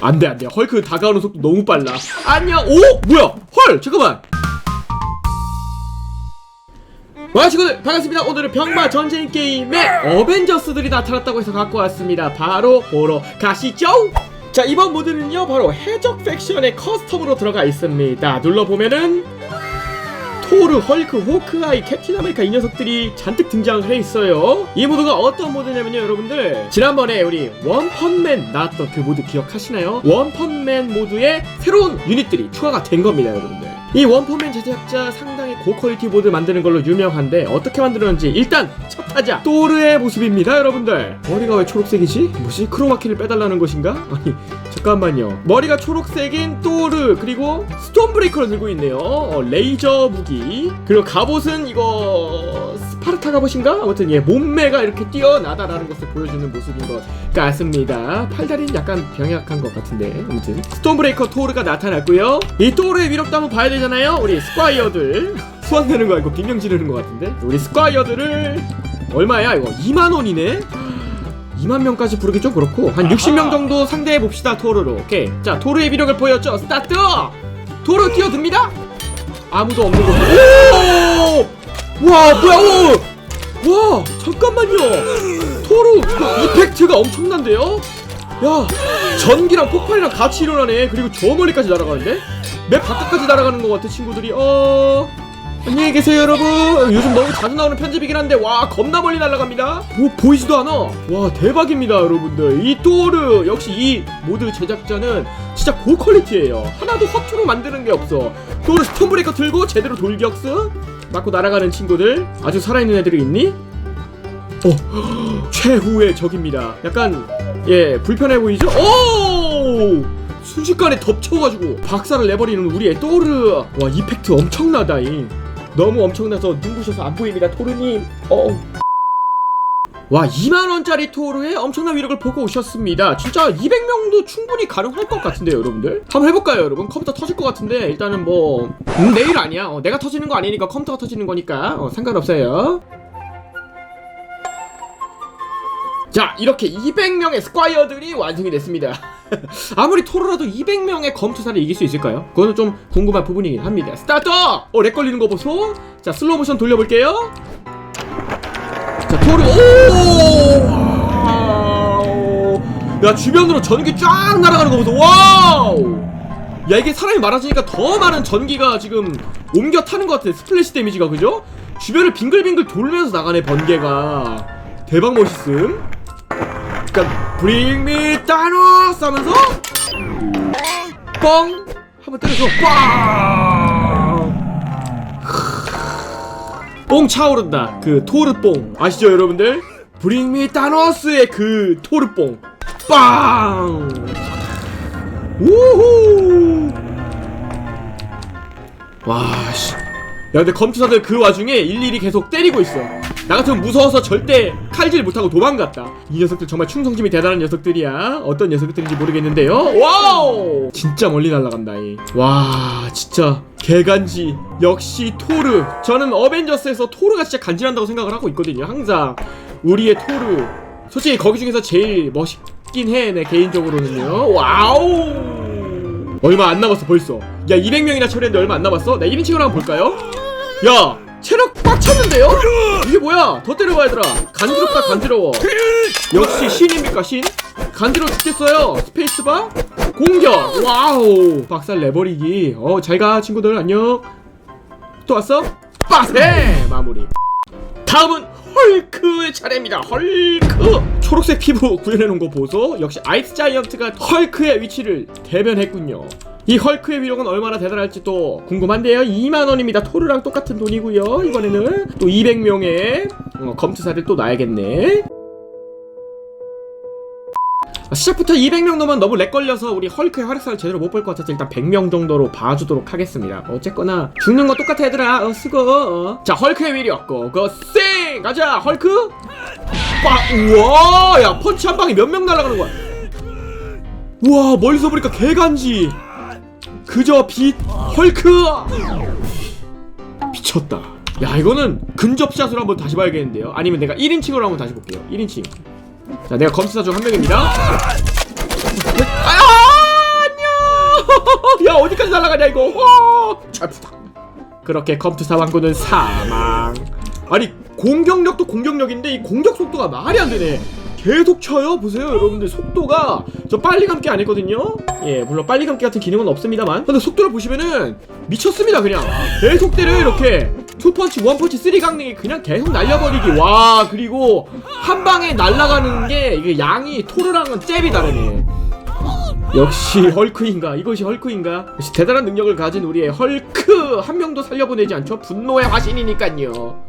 안돼 안돼. 헐크 다가오는 속도 너무 빨라. 안녕. 오! 뭐야? 헐! 잠깐만. 와 친구들. 반갑습니다. 오늘은 병마 전쟁 게임에 어벤져스들이 나타났다고 해서 갖고 왔습니다. 바로 보러 가시죠. 자 이번 모드는요 바로 해적 팩션의 커스텀으로 들어가 있습니다. 눌러보면은 토르, 헐크, 호크아이, 캡틴 아메리카 이 녀석들이 잔뜩 등장을 해 있어요. 이 모드가 어떤 모드냐면요, 여러분들. 지난번에 우리 원펀맨 나왔던 그 모드 기억하시나요? 원펀맨 모드에 새로운 유닛들이 추가가 된 겁니다, 여러분들. 이 원펀맨 제작자 상당히 고퀄리티 모드 만드는 걸로 유명한데 어떻게 만들었는지 일단 첫 타자 토르의 모습입니다, 여러분들. 머리가 왜 초록색이지? 뭐지? 크로마키를 빼달라는 것인가? 아니 잠깐만요. 머리가 초록색인 토르 그리고 스톤브레이커를 들고 있네요. 어, 레이저 무기 그리고 갑옷은 이거 스파르타 갑옷인가? 아무튼 예 몸매가 이렇게 뛰어나다라는 것을 보여주는 모습인 것 같습니다. 팔다리는 약간 병약한 것 같은데 아무튼 스톤브레이커 토르가 나타났고요. 이 토르의 위력도 한번 봐야 되잖아요. 우리 스콰이어들 수학 내는 거 아니고 빙명 지르는 것 같은데 우리 스콰이어들을 얼마야 이거 2만 원이네. 2만 명까지 부르기 좀 그렇고 한 60명 정도 상대해 봅시다 토르로. 오케이. 자 토르의 위력을 보였죠 스타트! 토르 뛰어듭니다. 아무도 없는 곳. 오 와 뭐야 오! 와 잠깐만요. 토르 그 이펙트가 엄청난데요? 야 전기랑 폭발이랑 같이 일어나네. 그리고 저 멀리까지 날아가는데? 맵 바깥까지 날아가는 것 같아 친구들이 어 안녕히 계세요 여러분. 요즘 너무 자주 나오는 편집이긴 한데 와 겁나 멀리 날아갑니다. 뭐 보이지도 않아. 와 대박입니다 여러분들. 이 또르 역시 이 모드 제작자는 진짜 고퀄리티예요. 하나도 허투루 만드는 게 없어. 또르 스톤브레이커 들고 제대로 돌격스 맞고 날아가는 친구들 아주 살아있는 애들이 있니? 어 최후의 적입니다. 약간 예 불편해 보이죠? 오! 순식간에 덮쳐가지고 박살을 내버리는 우리의 또르. 와 이펙트 엄청나다잉 너무 엄청나서 눈부셔서 안 보입니다. 토르님 어. 와 2만원짜리 토르의 엄청난 위력을 보고 오셨습니다. 진짜 200명도 충분히 가능할 것 같은데요 여러분들? 한번 해볼까요 여러분? 컴퓨터 터질 것 같은데 일단은 뭐 음, 내일 아니야. 어, 내가 터지는 거 아니니까 컴퓨터가 터지는 거니까. 어, 상관없어요 자 이렇게 200명의 스콰이어들이 완성이 됐습니다 아무리 토르라도 200명의 검투사를 이길 수 있을까요? 그거는 좀 궁금한 부분이긴 합니다 스타트! 어, 렉 걸리는 거 보소? 자 슬로우 모션 돌려볼게요 자 토르 오! 야 주변으로 전기 쫙 날아가는 거 보소 와우 야 이게 사람이 많아지니까 더 많은 전기가 지금 옮겨 타는 것 같아 스플래시 데미지가 그죠? 주변을 빙글빙글 돌면서 나가네 번개가 대박 멋있음 그러니까 Bring Thanos 하면서 뻥! 한번 때려줘 뻥 차오른다. 그 토르뽕. 아시죠 여러분들? Bring me Thanos의 그 토르뽕. 빵! 우후! 와 씨. 야 근데 검투사들 그 와중에 일일이 계속 때리고 있어 나 같으면 무서워서 절대 칼질 못하고 도망갔다. 이 녀석들 정말 충성심이 대단한 녀석들이야. 어떤 녀석들인지 모르겠는데요. 와우! 진짜 멀리 날아간다잉 와 진짜 개간지. 역시 토르. 저는 어벤져스에서 토르가 진짜 간지난다고 생각을 하고 있거든요 항상. 우리의 토르. 솔직히 거기 중에서 제일 멋있긴 해 내 개인적으로는요. 와우! 얼마 안 남았어 벌써. 야 200명이나 처리했는데 얼마 안 남았어? 나 1인칭으로 한번 볼까요? 야 체력 꽉 찼는데요? 이게 뭐야? 더 때려봐 얘들아. 간지럽다 간지러워. 역시 신입니까 신? 간지러워 죽겠어요. 스페이스바 공격. 와우. 박살 내버리기. 어 잘가 친구들. 안녕. 또 왔어? 빠세! 마무리. 다음은 헐크의 차례입니다. 헐크! 초록색 피부 구현해놓은 거 보소. 역시 아이스 자이언트가 헐크의 위치를 대변했군요 이 헐크의 위력은 얼마나 대단할지 또 궁금한데요 2만원입니다 토르랑 똑같은 돈이고요 이번에는 또 200명의 어, 검투사를 또 놔야겠네 아, 시작부터 200명 넘으면 너무 렉 걸려서 우리 헐크의 활약상을 제대로 못 볼 것 같아서 일단 100명 정도로 봐주도록 하겠습니다. 어쨌거나 죽는 거 똑같아 얘들아. 어. 어. 자 헐크의 위력 고고 쌩 가자 헐크. 빠 우와 야 펀치 한 방에 몇 명 날아가는 거야. 우와 멀리서 보니까 개간지. 그저 빛 헐크. 미쳤다. 야 이거는 근접샷으로 한번 다시 봐야겠는데요. 아니면 내가 1인칭으로 한번 다시 볼게요. 1인칭. 자, 내가 검수사 중 한 명입니다. 아! 날아가냐 이거 어! 철푸다 그렇게 컴투사 왕군은 사망 아니 공격력도 공격력인데 이 공격 속도가 말이 안 되네 계속 쳐요? 보세요 여러분들. 속도가 저 빨리 감기 안 했거든요? 예 물론 빨리 감기 같은 기능은 없습니다만. 근데 속도를 보시면은 미쳤습니다 그냥. 계속 때려요 이렇게 투펀치 원펀치 쓰리 강냉이 그냥 계속 날려버리기. 와 그리고 한 방에 날아가는 게 이게 양이 토르랑은 잽이 다르네. 역시 헐크인가? 이것이 헐크인가? 역시 대단한 능력을 가진 우리의 헐크! 한 명도 살려보내지 않죠? 분노의 화신이니깐요.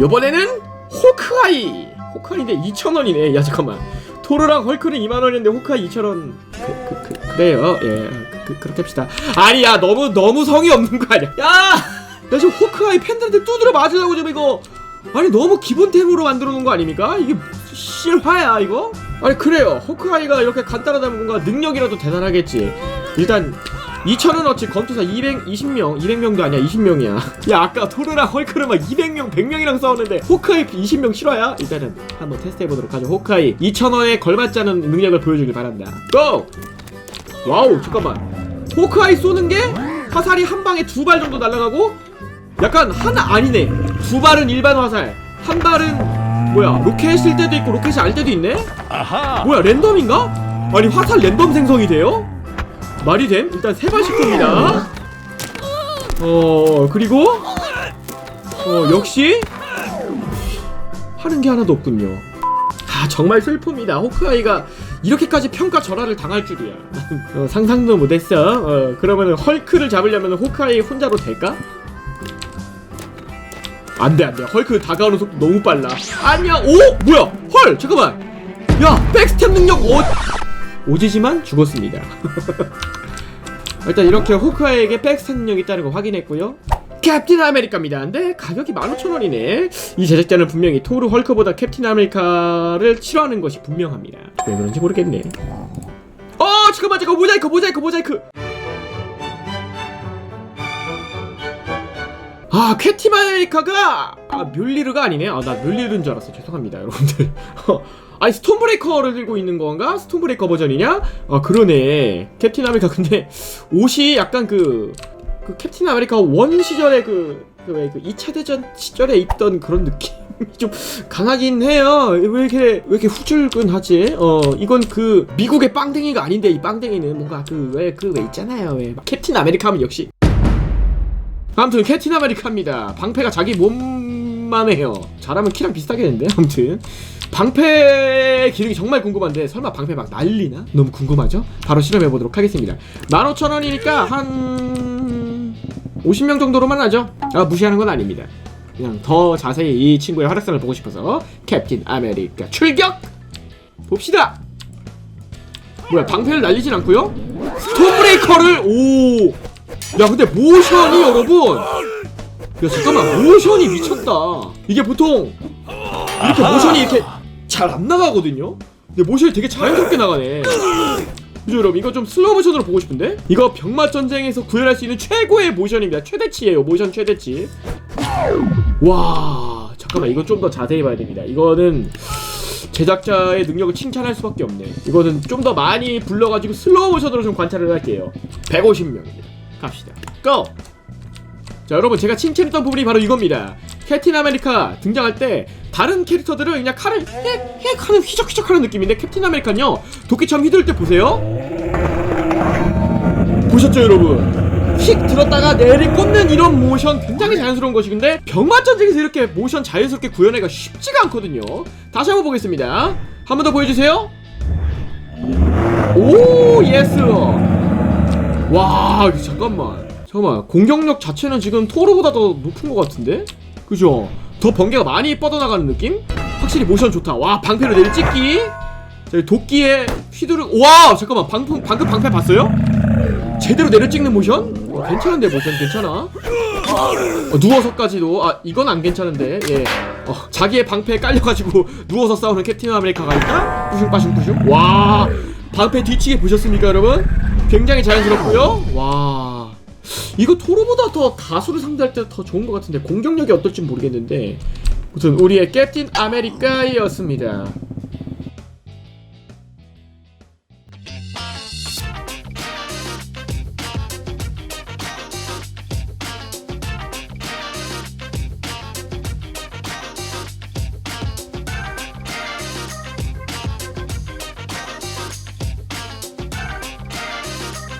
요번에는 호크아이 호크아이인데 2,000원이네. 야 잠깐만. 토르랑 헐크는 2만원인데 호크아이 2,000원. 그, 그, 그, 그래요. 예 그, 그 렇게 합시다. 아니 야 너무 너무 성의 없는 거 아니야? 야! 나 지금 호크아이 팬들한테 두드려 맞으려고 지금 이거. 아니 너무 기본템으로 만들어 놓은 거 아닙니까? 이게 실화야 이거? 아니 그래요. 호크아이가 이렇게 간단하다면 뭔가 능력이라도 대단하겠지. 일단 2,000원어치 검투사 220명 200명도 아니야 20명이야 야 아까 토르랑 헐크를 막 200명 100명이랑 싸웠는데 호크아이 20명 실화야? 일단은 한번 테스트 해보도록 하죠 호크아이 2,000원에 걸맞지 않은 능력을 보여주길 바란다 고! 와우 잠깐만 호크아이 쏘는 게 화살이 한 방에 두 발 정도 날아가고 약간 하나 아니네 두 발은 일반 화살 한 발은 뭐야 로켓일 때도 있고 로켓이 아닐 때도 있네 아하. 뭐야 랜덤인가? 아니 화살 랜덤 생성이 돼요? 말이 됨? 일단 세 발씩 쏩니다. 어 그리고? 어 역시? 하는 게 하나도 없군요. 아 정말 슬픕니다. 호크아이가 이렇게까지 평가 절하를 당할 줄이야. 어, 상상도 못했어. 어, 그러면 헐크를 잡으려면 호크아이 혼자로 될까? 안돼 안돼. 헐크 다가오는 속도 너무 빨라. 아니야. 오! 뭐야? 헐! 잠깐만. 야 백스텝 능력 오 오지지만 죽었습니다. 일단 이렇게 호크아이에게 백스텝 능력이 있다는 거 확인했고요. 캡틴 아메리카입니다. 근데 가격이 15,000원이네. 이 제작자는 분명히 토르 헐크보다 캡틴 아메리카를 싫어하는 것이 분명합니다. 왜 그런지 모르겠네. 어 잠깐만 잠깐 모자이크 모자이크 모자이크 아 아메리카가! 아 뮬리르가 아니네. 아 나 뮬리르인 줄 알았어. 죄송합니다 여러분들. 어, 아니 스톤브레이커를 들고 있는 건가? 스톤브레이커 버전이냐? 아 그러네. 캡틴 아메리카 근데 옷이 약간 그, 그 캡틴 아메리카 원 시절에 그, 그, 왜, 그 2차 대전 시절에 입던 그런 느낌이 좀 강하긴 해요. 왜 이렇게 왜 이렇게 후줄근하지? 어 이건 그 미국의 빵댕이가 아닌데 이 빵댕이는 뭔가 그 왜 그왜 있잖아요. 왜 캡틴 아메리카 하면 역시 아무튼 캡틴 아메리카입니다. 방패가 자기 몸만 해요. 잘하면 키랑 비슷하겠는데 아무튼 방패 기능이 정말 궁금한데 설마 방패 막 날리나? 너무 궁금하죠? 바로 실험해 보도록 하겠습니다. 15,000원이니까 한 50명 정도로만 하죠. 아 무시하는 건 아닙니다. 그냥 더 자세히 이 친구의 활약상을 보고 싶어서 캡틴 아메리카 출격 봅시다. 뭐야 방패를 날리진 않고요? 스톤브레이커를 오. 야 근데 모션이 여러분! 야 잠깐만 모션이 미쳤다. 이게 보통 이렇게 모션이 이렇게 잘 안 나가거든요? 근데 모션이 되게 자연스럽게 나가네. 그죠 여러분? 이거 좀 슬로우 모션으로 보고 싶은데? 이거 병맛 전쟁에서 구현할 수 있는 최고의 모션입니다. 최대치예요 모션 최대치. 와 잠깐만 이건 좀더 자세히 봐야 됩니다. 이거는 제작자의 능력을 칭찬할 수밖에 없네. 이거는 좀 더 많이 불러가지고 슬로우 모션으로 좀 관찰을 할게요. 150명입니다 갑시다. 고! 자 여러분 제가 칭찬했던 부분이 바로 이겁니다. 캡틴 아메리카 등장할 때 다른 캐릭터들은 그냥 칼을 헥헥 하는 휘적휘적 하는 느낌인데 캡틴 아메리카는요 도끼처럼 휘둘 때 보세요. 보셨죠 여러분? 휙 들었다가 내리 꽂는 이런 모션 굉장히 자연스러운 것이 근데 병맛전쟁에서 이렇게 모션 자연스럽게 구현하기가 쉽지가 않거든요. 다시 한번 보겠습니다. 한 번 더 보여주세요. 오 예스 와 잠깐만. 잠깐만. 공격력 자체는 지금 토르보다 더 높은 것 같은데? 그죠? 더 번개가 많이 뻗어나가는 느낌? 확실히 모션 좋다. 와 방패로 내리 찍기. 자 도끼에 휘두르 와 잠깐만. 방금 방금 방패 봤어요? 제대로 내려 찍는 모션? 어, 괜찮은데 모션 괜찮아? 어, 누워서까지도 아 이건 안 괜찮은데 예. 어, 자기의 방패에 깔려가지고 누워서 싸우는 캡틴 아메리카가 있다? 뿌슝 뿌슝 뿌슝. 와 방패 뒤치기 보셨습니까 여러분 굉장히 자연스럽고요. 와. 이거 토르보다 더 가수를 상대할 때 더 좋은 것 같은데 공격력이 어떨지 모르겠는데. 무튼 우리의 캡틴 아메리카였습니다